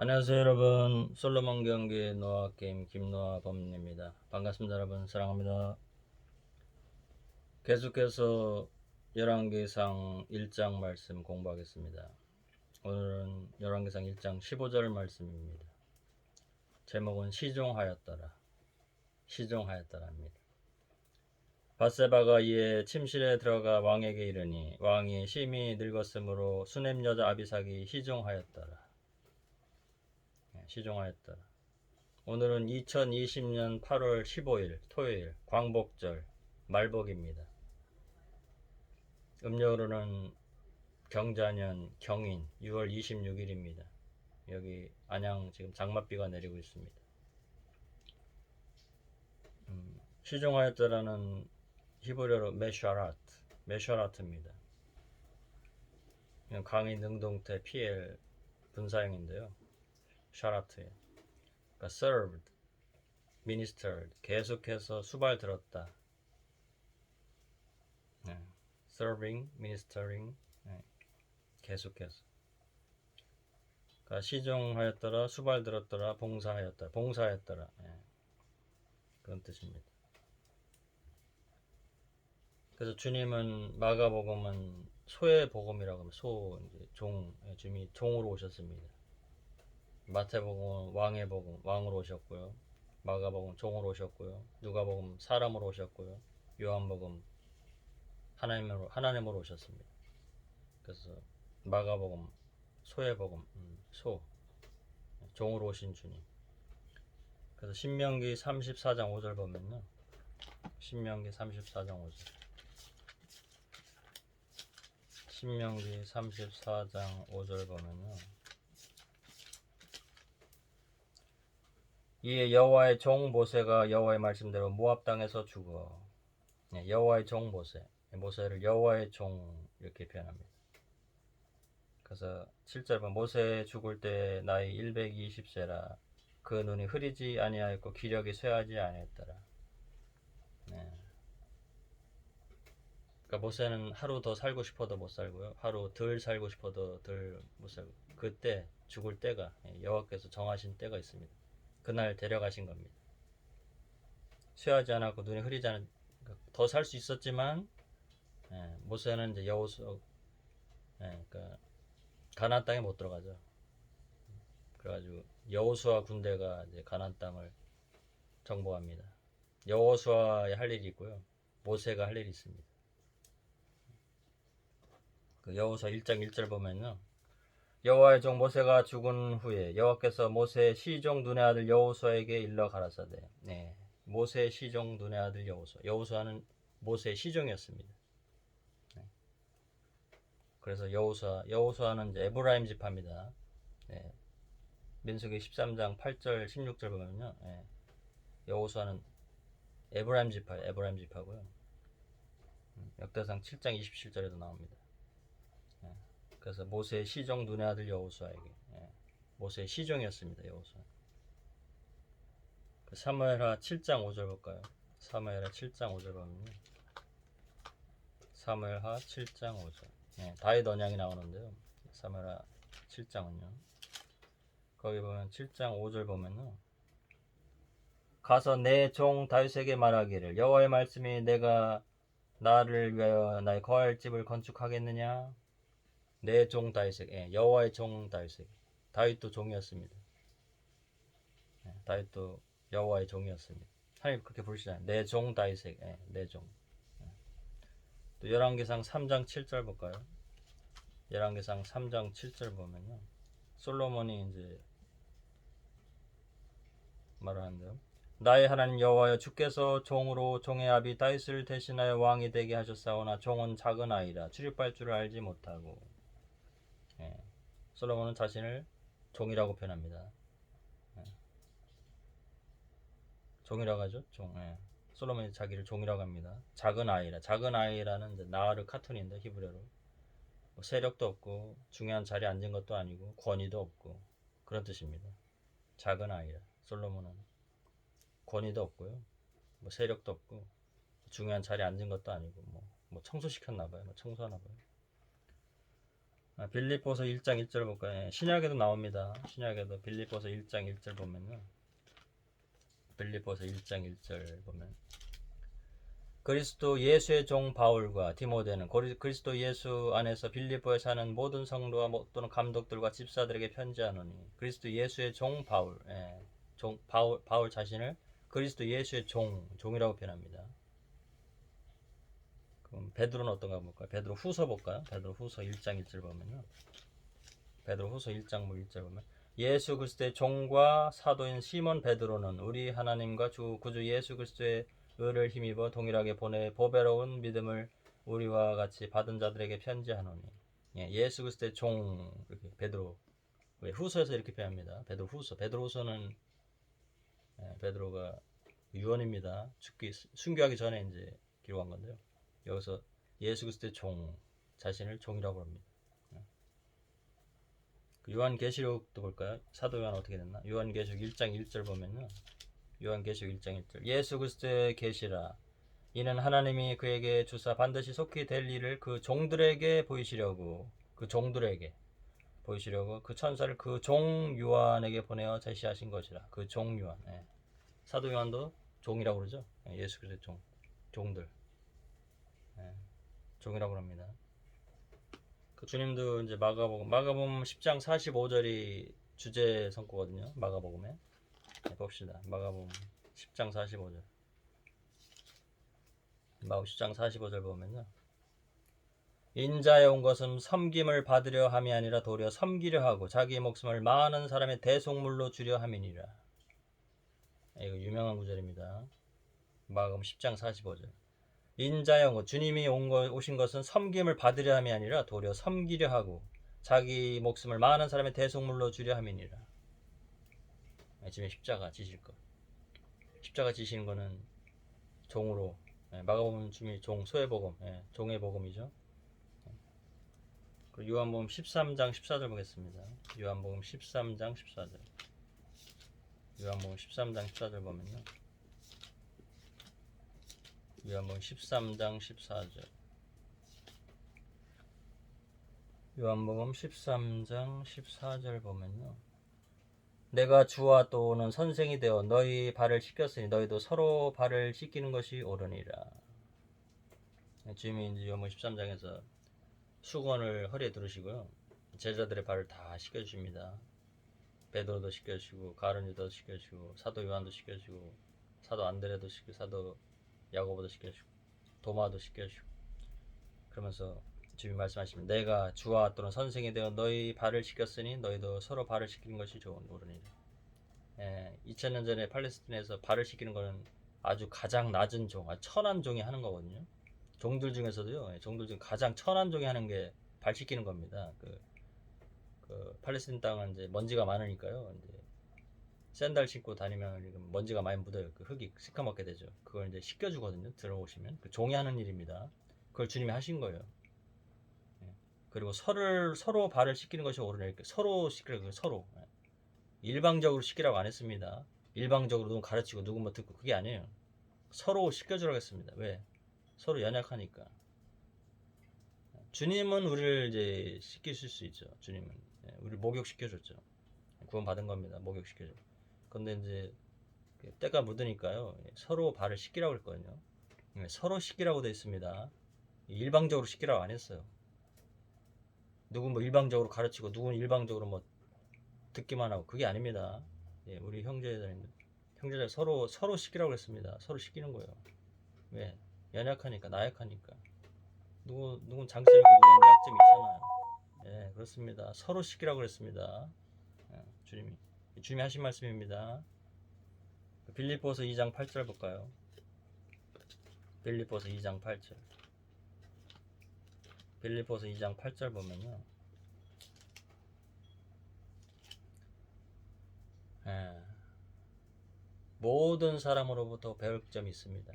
안녕하세요 여러분. 솔로몬 경기 노아 게임 김노아 범입니다. 반갑습니다 여러분. 사랑합니다. 계속해서 11개상 1장 말씀 공부하겠습니다. 오늘은 11개상 1장 15절 말씀입니다. 제목은 시종하였더라. 시종하였더라입니다. 바세바가 이에 침실에 들어가 왕에게 이르니 왕이 심히 늙었으므로 수냄 여자 아비삭이 시종하였더라. 예, 시종하였더라. 오늘은 2020년 8월 15일 토요일 광복절 말복입니다. 음력으로는 경자년 경인 6월 26일입니다. 여기 안양 지금 장맛비가 내리고 있습니다. 음, 시종하였더라는 히브리어로 메샤라트, 메샤라트입니다. 강인 능동태 PL 분사형인데요. 샤라트에 그러니까 served, ministered 계속해서 수발 들었다. 네. serving, ministering 네. 계속해서 그러니까 시종하였더라, 수발 들었더라, 봉사하였더라, 봉사하였더라 네. 그런 뜻입니다. 그래서 주님은 마가복음은 소의 복음이라고 하면 소 이제 종 예, 주님이 종으로 오셨습니다. 마태복음은 왕의 복음 왕으로 오셨고요. 마가복음 종으로 오셨고요. 누가복음 사람으로 오셨고요. 요한복음 하나님으로 하나님으로 오셨습니다. 그래서 마가복음 소의 복음 음, 소 종으로 오신 주님. 그래서 신명기 34장 5절 보면요. 신명기 34장 5절. 신명기 34장 5절 보면요. 이에 여호와의 종 모세가 여호와의 말씀대로 모압 땅에서 죽어 네, 여호와의 종 모세 모세를 여호와의 종 이렇게 표현합니다. 그래서 7절 모세 죽을 때 나이 120세라 그 눈이 흐리지 아니하였고 기력이 쇠하지 아니했더라. 네. 그러니까 모세는 하루 더 살고 싶어도 못 살고요. 하루 덜 살고 싶어도 덜 못 살고 그때 죽을 때가 예, 여호와께서 정하신 때가 있습니다. 그날 데려가신 겁니다. 쇠하지 않았고 눈이 흐리지 않은 더 살 수 있었지만 예, 모세는 이제 여호수 예, 그러니까 가나안 땅에 못 들어가죠. 그래가지고 여호수아 군대가 이제 가나안 땅을 정복합니다. 여호수아의 할 일이 있고요. 모세가 할 일이 있습니다. 그 여호수아 1장 1절 보면요. 여호와의 종 모세가 죽은 후에 여호와께서 모세의 시종 눈의 아들 여호수아에게 일러 가라사대. 네. 모세의 시종 눈의 아들 여호수아. 여호수아는 모세의 시종이었습니다. 네. 그래서 여호수아, 여호수아는 이제 에브라임 지파입니다. 네. 민수기 13장 8절 16절 보면요. 네. 여호수아는 에브라임 지파, 에브라임 지파고요. 음, 역대상 7장 27절에도 나옵니다. 그래서 모세의 시종 눈의 아들 여호수아에게 예, 모세의 시종이었습니다. 여호수아. 그 사무엘하 7장 5절 볼까요? 사무엘하 7장 5절 보면요. 사무엘하 7장 5절. 예, 다윗 언양이 나오는데요. 사무엘하 7장은요. 거기 보면 7장 5절 보면요. 가서 내 종 다윗에게 말하기를 여호와의 말씀이 내가 나를 위하여 나의 거할 집을 건축하겠느냐? 내 종 다윗에게 예, 여호와의 종 다윗에게 다윗도 종이었습니다. 예, 다윗도 여호와의 종이었습니다. 하나님 그렇게 부르시잖아요. 내 종 다윗에게 예, 내 종. 예. 또 열왕기상 3장 7절 볼까요? 열왕기상 3장 7절 보면요. 솔로몬이 이제 말을 하는데요. 나의 하나님 여호와여 주께서 종으로 종의 아비 다윗을 대신하여 왕이 되게 하셨사오나 종은 작은 아이라 출입할 줄을 알지 못하고 예. 솔로몬은 자신을 종이라고 표현합니다. 예. 종이라고 하죠. 종. 예. 솔로몬이 자기를 종이라고 합니다. 작은 아이라. 작은 아이라는 나르 카툰인데 히브리어로 뭐 세력도 없고 중요한 자리에 앉은 것도 아니고 권위도 없고 그런 뜻입니다. 작은 아이라. 솔로몬은 권위도 없고요. 뭐 세력도 없고 중요한 자리에 앉은 것도 아니고 뭐, 뭐 청소시켰나 봐요. 뭐 청소하나 봐요. 아, 빌립보서 1장 1절 볼까요? 예, 신약에도 나옵니다. 신약에도 빌립보서 1장 1절 보면요. 빌립보서 1장 1절 보면 그리스도 예수의 종 바울과 디모데는 그리스도 예수 안에서 빌립보에 사는 모든 성도와 모- 또는 감독들과 집사들에게 편지하노니 그리스도 예수의 종 바울, 예, 종 바울 바울 자신을 그리스도 예수의 종 종이라고 표현합니다. 그럼 베드로는 어떤가 볼까요? 베드로 후서 볼까요? 베드로 후서 1장 1절 보면요. 베드로 후서 1장 뭐 1절 보면 예수 그리스도의 종과 사도인 시몬 베드로는 우리 하나님과 주 구주 예수 그리스도의 의를 힘입어 동일하게 보내 보배로운 믿음을 우리와 같이 받은 자들에게 편지하노니 예, 예수 그리스도의 종 이렇게 베드로 왜 후서에서 이렇게 표현합니다. 베드로 후서 베드로 후서는 예, 베드로가 유언입니다. 죽기 순교하기 전에 이제 기록한 건데요. 여기서 예수 그리스도의 종 자신을 종이라고 합니다. 그 요한계시록도 볼까요? 사도 요한 어떻게 됐나? 요한계시록 1장 1절 보면요. 요한계시록 1장 1절 예수 그리스도의 계시라 이는 하나님이 그에게 주사 반드시 속히 될 일을 그 종들에게 보이시려고 그 종들에게 보이시려고 그 천사를 그 종 요한에게 보내어 제시하신 것이라 그 종 요한 예. 사도 요한도 종이라고 그러죠 예, 예수 그리스도의 종 종들 예, 종이라고 합니다 그 주님도 이제 마가복음 마가복음 10장 45절이 주제 성구거든요 마가복음에 네, 봅시다. 마가복음 10장 45절. 마가복음 10장 45절 보면요. 인자에 온 것은 섬김을 받으려 함이 아니라 도리어 섬기려 하고 자기 목숨을 많은 사람의 대속물로 주려 함이니라. 네, 이거 유명한 구절입니다. 마가복음 10장 45절. 것, 주님이 온 거, 오신 것은 섬김을 받으려 함이 아니라 도리어 섬기려 하고 자기 목숨을 많은 사람의 대속물로 주려 함이니라. 지금 십자가 지실 것. 십자가 지시는 거는 종으로 예, 마가복음 주미 종 소의 복음, 예, 종의 복음이죠. 그 요한복음 13장 14절 보겠습니다. 요한복음 13장 14절. 요한복음 13장 14절 보면요. 요한복음 13장 14절. 요한복음 13장 14절 보면요. 내가 주와 또는 선생이 되어 너희 발을 씻겼으니 너희도 서로 발을 씻기는 것이 옳으니라. 주님이 이제 요한 13장에서 수건을 허리에 두르시고요. 제자들의 발을 다 씻겨주십니다. 베드로도 씻겨주시고 가르니도 씻겨주시고 사도 요한도 씻겨주시고 사도 안드레도 씻고 사도 야고보도 씻겨주시고 도마도 씻겨주시고 그러면서 주님 말씀하십니다. 내가 주와 또는 선생이 되어 너희 발을 씻겼으니 너희도 서로 발을 씻기는 것이 좋은 노릇이라. 예, 2000년 전에 팔레스틴에서 발을 씻기는 것은 아주 가장 낮은 종, 아주 천한 종이 하는 거거든요. 종들 중에서도요, 예, 종들 중 가장 천한 종이 하는 게발 씻기는 겁니다. 그, 그 팔레스틴 땅은 이제 먼지가 많으니까요. 이제 샌들 신고 다니면 먼지가 많이 묻어요. 그 흙이 시커멓게 되죠. 그걸 이제 씻겨주거든요. 들어오시면 그 종이 하는 일입니다. 그걸 주님이 하신 거예요. 그리고 서를 서로 발을 씻기는 것이 이렇게 서로 씻기라고 서로 예. 일방적으로 씻기라고 안 했습니다. 일방적으로 누구 가르치고 누구 뭐 듣고 그게 아니에요. 서로 씻겨주라고 했습니다. 왜? 서로 연약하니까. 주님은 우리를 이제 씻기실 수 있죠. 주님은 예, 우리 목욕 시켜줬죠. 구원 받은 겁니다. 목욕 시켜줘. 근데 이제 그 때가 묻으니까요. 예, 서로 발을 씻기라고 했거든요. 예, 서로 씻기라고 돼 있습니다. 일방적으로 씻기라고 안 했어요. 누구 뭐 일방적으로 가르치고 누구는 일방적으로 뭐 듣기만 하고 그게 아닙니다. 예, 우리 형제들 형제들 서로 서로 시키라고 했습니다. 서로 시키는 거예요. 왜? 연약하니까 나약하니까 누구 누군 장점 있고 누구는 약점이 있잖아요. 예, 그렇습니다. 서로 시키라고 그랬습니다. 예, 주님이 주님이 하신 말씀입니다. 빌립보서 2장 8절 볼까요? 빌립보서 2장 8절. 빌립보서 2장 8절 보면요. 예, 모든 사람으로부터 배울 점이 있습니다.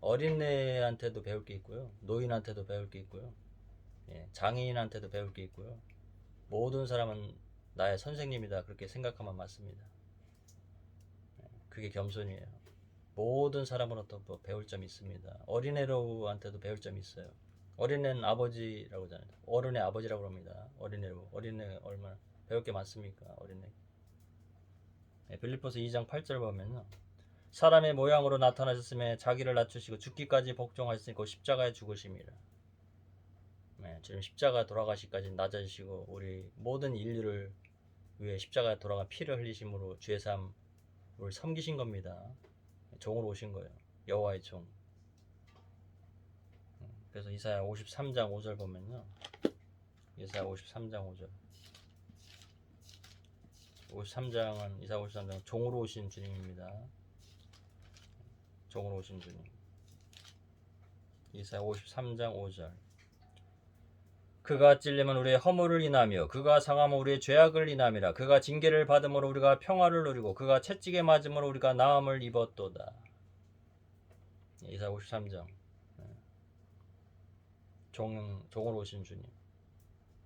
어린애한테도 배울 게 있고요. 노인한테도 배울 게 있고요. 예, 장애인한테도 배울 게 있고요. 모든 사람은 나의 선생님이다. 그렇게 생각하면 맞습니다. 예, 그게 겸손이에요. 모든 사람으로부터 배울 점이 있습니다. 어린애로한테도 배울 점이 있어요. 어린애는 아버지라고 하잖아요. 어른의 아버지라고 합니다. 어린애 어린애 얼마나 배울 게 많습니까? 어린애. 네, 빌립보서 2장 8절 보면요. 사람의 모양으로 나타나셨음에 자기를 낮추시고 죽기까지 복종하셨으니 십자가에 죽으심이라. 네, 지금 십자가 돌아가시까지 낮아지시고 우리 모든 인류를 위해 십자가에 돌아가 피를 흘리심으로 주의 삶을 섬기신 겁니다. 종으로 오신 거예요. 여호와의 종. 음, 그래서 이사야 53장 5절 보면요. 이사야 53장 5절. 53장은 이사 53장 종으로 오신 주님입니다. 종으로 오신 주님. 이사 53장 5절. 그가 찔림은 우리의 허물을 인하며 그가 상함은 우리의 죄악을 인함이라 그가 징계를 받음으로 우리가 평화를 누리고 그가 채찍에 맞음으로 우리가 나음을 입었도다. 이사 53장. 종 종으로 오신 주님.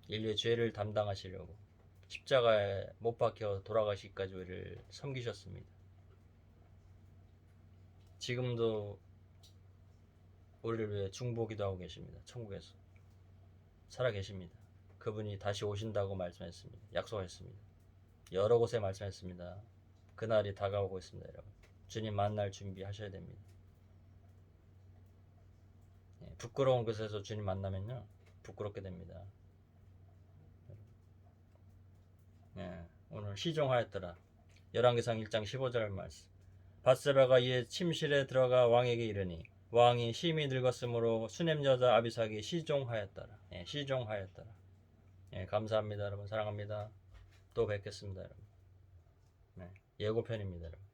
인류의 죄를 담당하시려고 십자가에 못 박혀 돌아가시기까지 우리를 섬기셨습니다. 지금도 우리를 위해 중보기도 하고 계십니다. 천국에서 살아 계십니다. 그분이 다시 오신다고 말씀했습니다. 약속했습니다. 여러 곳에 말씀했습니다. 그날이 다가오고 있습니다, 여러분. 주님 만날 준비하셔야 됩니다. 예, 부끄러운 곳에서 주님 만나면요, 부끄럽게 됩니다. 예, 오늘 시종하였더라. 열왕기상 1장 15절 말씀. 바세바가 이에 침실에 들어가 왕에게 이르니 왕이 심히 늙었으므로 수냄 여자 아비삭이 시종하였더라. 예, 시종하였더라. 예, 감사합니다, 여러분. 사랑합니다. 또 뵙겠습니다, 여러분. 네, 예고편입니다, 여러분.